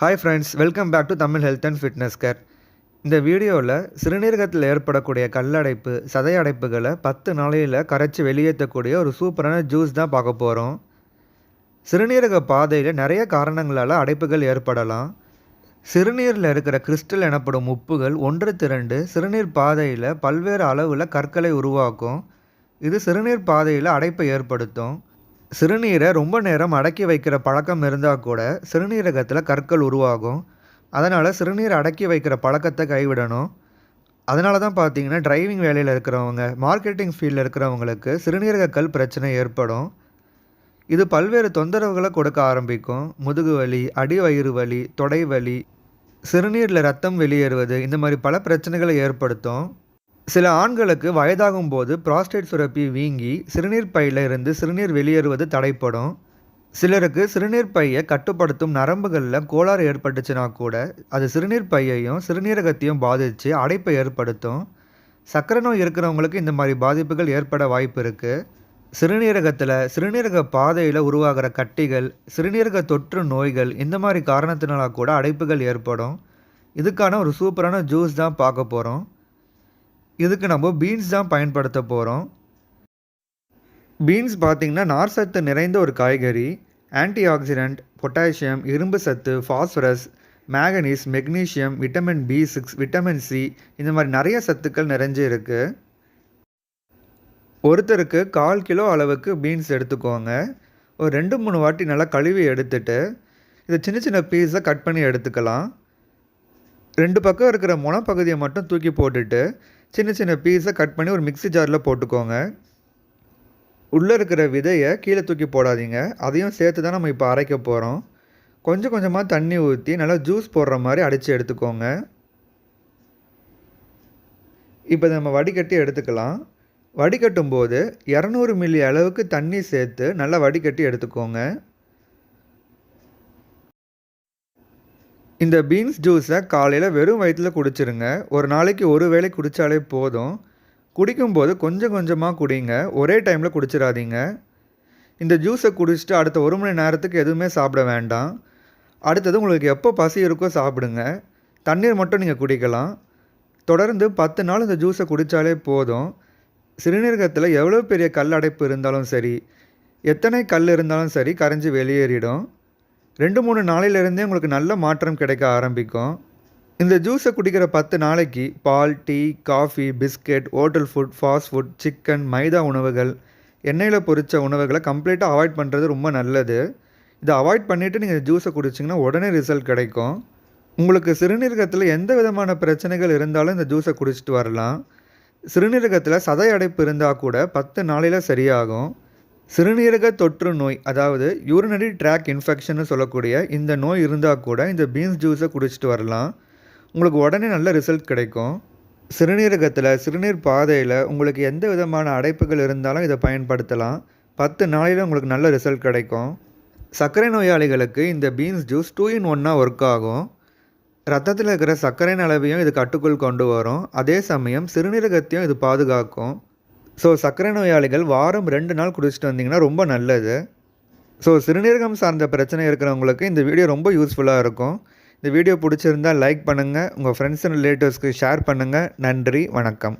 Hi friends welcome back to Tamil health and fitness care இந்த வீடியோவில் சிறுநீரகத்தில் ஏற்படக்கூடிய கல்லடைப்பு சதை அடைப்புகளை பத்து நாளையில் கரைச்சி வெளியேற்றக்கூடிய ஒரு சூப்பரான ஜூஸ் தான் பார்க்க போகிறோம் சிறுநீரக பாதையில் நிறைய காரணங்களால் அடைப்புகள் ஏற்படலாம். சிறுநீரில் இருக்கிற கிறிஸ்டல் எனப்படும் உப்புகள் ஒன்று திரண்டு சிறுநீர் பாதையில் பல்வேறு அளவில் கற்களை உருவாக்கும். இது சிறுநீர் பாதையில் அடைப்பை ஏற்படுத்தும். சிறுநீரை ரொம்ப நேரம் அடக்கி வைக்கிற பழக்கம் இருந்தால் கூட சிறுநீரகத்தில் கற்கள் உருவாகும். அதனால் சிறுநீரை அடக்கி வைக்கிற பழக்கத்தை கைவிடணும். அதனால தான் பார்த்தீங்கன்னா டிரைவிங் வேலையில் இருக்கிறவங்க மார்க்கெட்டிங் ஃபீல்டில் இருக்கிறவங்களுக்கு சிறுநீரக கல் பிரச்சனை ஏற்படும். இது பல்வேறு தொந்தரவுகளை கொடுக்க ஆரம்பிக்கும். முதுகு வலி அடி வயிறு வலி தொடை வலி சிறுநீரில் ரத்தம் வெளியேறுவது இந்த மாதிரி பல பிரச்சனைகளை ஏற்படுத்தும். சில ஆண்களுக்கு வயதாகும் போது புராஸ்டேட் சுரப்பி வீங்கி சிறுநீர் பையில் இருந்து சிறுநீர் வெளியேறுவது தடைப்படும். சிலருக்கு சிறுநீர் பையை கட்டுப்படுத்தும் நரம்புகளில் கோளாறு ஏற்பட்டுச்சுன்னா கூட அது சிறுநீர் பையையும் சிறுநீரகத்தையும் பாதித்து அடைப்பை ஏற்படுத்தும். சக்கரை நோய் இருக்கிறவங்களுக்கு இந்த மாதிரி பாதிப்புகள் ஏற்பட வாய்ப்பு இருக்குது சிறுநீரகத்தில் சிறுநீரக பாதையில் உருவாகிற கட்டிகள் சிறுநீரக தொற்று நோய்கள் இந்த மாதிரி காரணத்தினால கூட அடைப்புகள் ஏற்படும். இதுக்கான ஒரு சூப்பரான ஜூஸ் தான் பார்க்க போகிறோம் இதுக்கு நம்ம பீன்ஸ் தான் பயன்படுத்த போகிறோம் பீன்ஸ் பார்த்திங்கன்னா நார் சத்து நிறைந்த ஒரு காய்கறி ஆன்டி ஆக்சிடென்ட் பொட்டாசியம் இரும்பு சத்து phosphorus manganese magnesium vitamin B six vitamin C இந்த மாதிரி நிறைய சத்துக்கள் நிறைஞ்சு இருக்குது ஒருத்தருக்கு கால் கிலோ அளவுக்கு பீன்ஸ் எடுத்துக்கோங்க. ஒரு ரெண்டு மூணு வாட்டி நல்லா கழுவி எடுத்துட்டு இதை சின்ன சின்ன பீஸாக கட் பண்ணி எடுத்துக்கலாம். ரெண்டு பக்கம் இருக்கிற முனப்பகுதியை மட்டும் தூக்கி போட்டுட்டு சின்ன சின்ன பீஸை கட் பண்ணி ஒரு மிக்ஸி ஜாரில் போட்டுக்கோங்க. உள்ளே இருக்கிற விதையை கீழே தூக்கி போடாதீங்க. அதையும் சேர்த்து தான் நம்ம இப்போ அரைக்க போகிறோம் கொஞ்சம் கொஞ்சமாக தண்ணி ஊற்றி நல்லா ஜூஸ் போடுற மாதிரி அடித்து எடுத்துக்கோங்க. இப்போ நம்ம வடிகட்டி எடுத்துக்கலாம். வடிகட்டும் போது இரநூறு மில்லி அளவுக்கு தண்ணி சேர்த்து நல்லா வடிகட்டி எடுத்துக்கோங்க. இந்த பீன்ஸ் ஜூஸை காலையில் வெறும் வயிற்றில் குடிச்சிருங்க. ஒரு நாளைக்கு ஒரு வேளை குடித்தாலே போதும். குடிக்கும்போது கொஞ்சம் கொஞ்சமாக குடிங்க. ஒரே டைமில் குடிச்சிடாதீங்க. இந்த ஜூஸை குடிச்சிட்டு அடுத்த ஒரு மணி நேரத்துக்கு எதுவுமே சாப்பிட வேண்டாம். அடுத்தது உங்களுக்கு எப்போ பசி இருக்கோ சாப்பிடுங்க. தண்ணீர் மட்டும் நீங்கள் குடிக்கலாம். தொடர்ந்து பத்து நாள் இந்த ஜூஸை குடித்தாலே போதும். சிறுநீரகத்தில் எவ்வளோ பெரிய கல் அடைப்பு இருந்தாலும் சரி எத்தனை கல் இருந்தாலும் சரி கரைஞ்சி வெளியேறிடும். ரெண்டு மூணு நாளையிலேருந்தே உங்களுக்கு நல்ல மாற்றம் கிடைக்க ஆரம்பிக்கும். இந்த ஜூஸை குடிக்கிற பத்து நாளைக்கு பால் tea coffee biscuit hotel food fast food chicken maida உணவுகள் எண்ணெயில் பொரித்த உணவுகளை கம்ப்ளீட்டாக அவாய்ட் பண்ணுறது ரொம்ப நல்லது. இதை அவாய்ட் பண்ணிவிட்டு நீங்கள் ஜூஸை குடிச்சிங்கன்னா உடனே ரிசல்ட் கிடைக்கும். உங்களுக்கு சிறுநீரகத்தில் எந்த விதமான பிரச்சனைகள் இருந்தாலும் இந்த ஜூஸை குடிச்சிட்டு வரலாம். சிறுநீரகத்தில் சதை அடைப்பு இருந்தால் கூட பத்து நாளையில் சரியாகும். சிறுநீரக தொற்று நோய் அதாவது யூரினரி ட்ராக் இன்ஃபெக்ஷன்னு சொல்லக்கூடிய இந்த நோய் இருந்தால் கூட இந்த பீன்ஸ் ஜூஸை குடிச்சிட்டு வரலாம். உங்களுக்கு உடனே நல்ல ரிசல்ட் கிடைக்கும். சிறுநீரகத்தில் சிறுநீர் பாதையில் உங்களுக்கு எந்த விதமான அடைப்புகள் இருந்தாலும் இதை பயன்படுத்தலாம். பத்து நாளையில் உங்களுக்கு நல்ல ரிசல்ட் கிடைக்கும். சர்க்கரை நோயாளிகளுக்கு இந்த பீன்ஸ் ஜூஸ் டூ இன் ஒன்னாக ஒர்க் ஆகும். ரத்தத்தில் இருக்கிற சர்க்கரையின் அளவையும் இது கட்டுக்குள் கொண்டு வரும். அதே சமயம் சிறுநீரகத்தையும் இது பாதுகாக்கும். ஸோ சர்க்கரை நோயாளிகள் வாரம் ரெண்டு நாள் குடிச்சிட்டு வந்தீங்கன்னா ரொம்ப நல்லது. ஸோ சிறுநீரகம் சார்ந்த பிரச்சனை இருக்கிறவங்களுக்கு இந்த வீடியோ ரொம்ப யூஸ்ஃபுல்லாக இருக்கும். இந்த வீடியோ பிடிச்சிருந்தால் லைக் பண்ணுங்கள் உங்கள் ஃப்ரெண்ட்ஸ் அண்ட் ரிலேட்டிவ்ஸ்க்கு ஷேர் பண்ணுங்கள் நன்றி வணக்கம்.